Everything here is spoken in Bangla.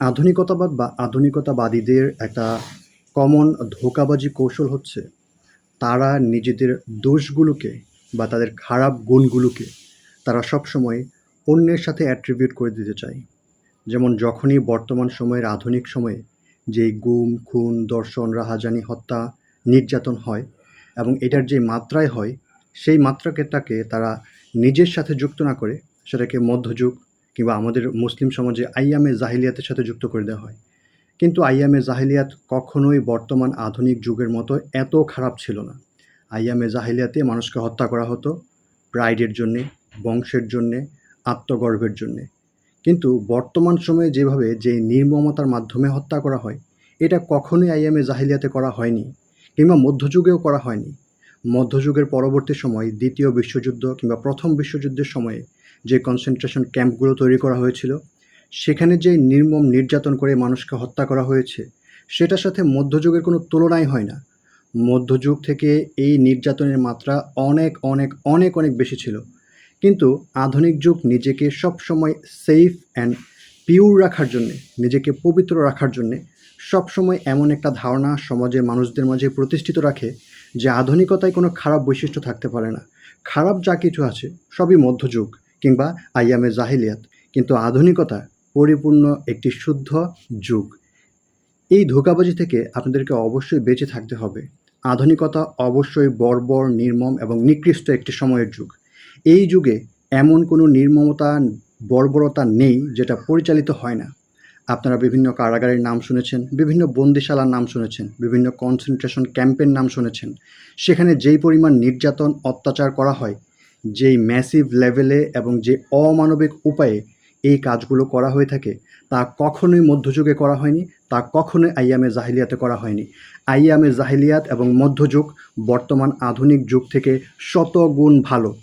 আধুনিকতাবাদ বা আধুনিকতাবাদীদের একটা কমন ধোঁকাবাজি কৌশল হচ্ছে তারা নিজেদের দোষগুলোকে বা তাদের খারাপ গুণগুলোকে তারা সবসময় অন্যের সাথে অ্যাট্রিবিউট করে দিতে চায়। যেমন যখনই বর্তমান সময়ের আধুনিক সময়ে যেই গুম, খুন, দর্শন, রাহাজানি, হত্যা, নির্যাতন হয় এবং এটার যে মাত্রায় হয়, সেই মাত্রাকেটাকে তারা নিজের সাথে যুক্ত না করে সেটাকে মধ্যযুগ কিংবা আমাদের মুসলিম সমাজে আইয়ামে জাহিলিয়াতের সাথে যুক্ত করে দেওয়া হয়। কিন্তু আইয়ামে জাহিলিয়াত কখনোই বর্তমান আধুনিক যুগের মতো এত খারাপ ছিল না। আইয়ামে জাহিলিয়াতে মানুষকে হত্যা করা হতো প্রাইডের জন্যে, বংশের জন্যে, আত্মগর্বের জন্যে। কিন্তু বর্তমান সময়ে যেভাবে যে নির্মমতার মাধ্যমে হত্যা করা হয়, এটা কখনোই আইয়ামে জাহিলিয়াতে করা হয়নি কিংবা মধ্যযুগেও করা হয়নি। মধ্যযুগের পরবর্তী সময় দ্বিতীয় বিশ্বযুদ্ধ কিংবা প্রথম বিশ্বযুদ্ধের সময়ে যে কনসেন্ট্রেশন ক্যাম্পগুলো তৈরি করা হয়েছিল, সেখানে যে নির্মম নির্যাতন করে মানুষকে হত্যা করা হয়েছে, সেটার সাথে মধ্যযুগের কোনো তুলনাই হয় না। মধ্যযুগ থেকে এই নির্যাতনের মাত্রা অনেক অনেক অনেক অনেক বেশি ছিল। কিন্তু আধুনিক যুগ নিজেকে সবসময় সেফ অ্যান্ড পিওর রাখার জন্যে, নিজেকে পবিত্র রাখার জন্যে সবসময় এমন একটা ধারণা সমাজের মানুষদের মাঝে প্রতিষ্ঠিত রাখে যে আধুনিকতায় কোনো খারাপ বৈশিষ্ট্য থাকতে পারে না। খারাপ যা কিছু আছে, সবই মধ্যযুগ। কিংবা আইয়ামে জাহিলিয়াত। কিন্তু আধুনিকতা পরিপূর্ণ একটি শুদ্ধ যুগ। এই ধোঁকাবাজি থেকে আপনাদেরকে অবশ্যই বেঁচে থাকতে হবে। আধুনিকতা অবশ্যই বর্বর, নির্মম এবং নিকৃষ্ট একটি সময়ের যুগ। এই যুগে এমন কোনো নির্মমতা, বর্বরতা নেই যেটা পরিচালিত হয় না। আপনারা বিভিন্ন কারাগারের নাম শুনেছেন, বিভিন্ন বন্দিশালার নাম শুনেছেন, বিভিন্ন কনসেন্ট্রেশন ক্যাম্পের নাম শুনেছেন। সেখানে যেই পরিমাণ নির্যাতন, অত্যাচার করা হয় যেই ম্যাসিভ লেভেলে এবং যে অমানবিক উপায়ে এই কাজগুলো করা হয়ে থাকে, তা কখনোই মধ্যযুগে করা হয়নি, তা কখনোই আইয়ামে জাহিলিয়াতে করা হয়নি। আইয়ামে জাহিলিয়াত এবং মধ্যযুগ বর্তমান আধুনিক যুগ থেকে শত গুণ ভালো।